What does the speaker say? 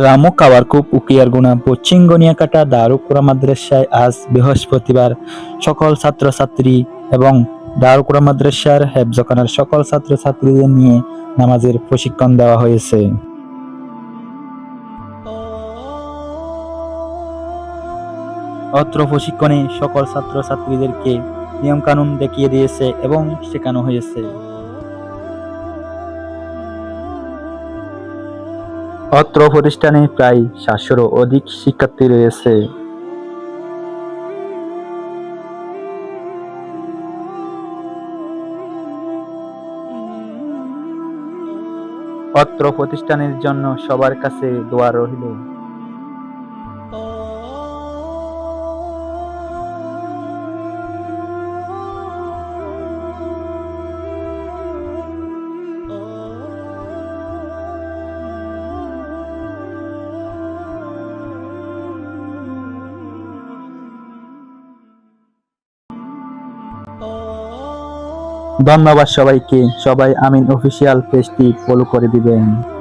রামু কাওয়ারকুপ উকিয়ারগুনা পশ্চিম গনিয়াকাটা দারুকুরা মাদ্রাসায় আজ বৃহস্পতিবার সকল ছাত্রছাত্রী এবং দারুকুরা মাদ্রাসার হেফজখানার সকল ছাত্রছাত্রীদের নিয়ে নামাজের প্রশিক্ষণ দেওয়া হয়েছে। অত্র প্রশিক্ষণে সকল ছাত্রছাত্রীদেরকে নিয়মকানুন দেখিয়ে দিয়েছে এবং শেখানো হয়েছে। অত্র প্রতিষ্ঠানে প্রায় সাতশোরও অধিক শিক্ষার্থী রয়েছে। অত্র প্রতিষ্ঠানের জন্য সবার কাছে দোয়া রহিল ধন্যবাদ সবাইকে। সবাই আমিন অফিসিয়াল পেজটি ফলো করে দিবেন।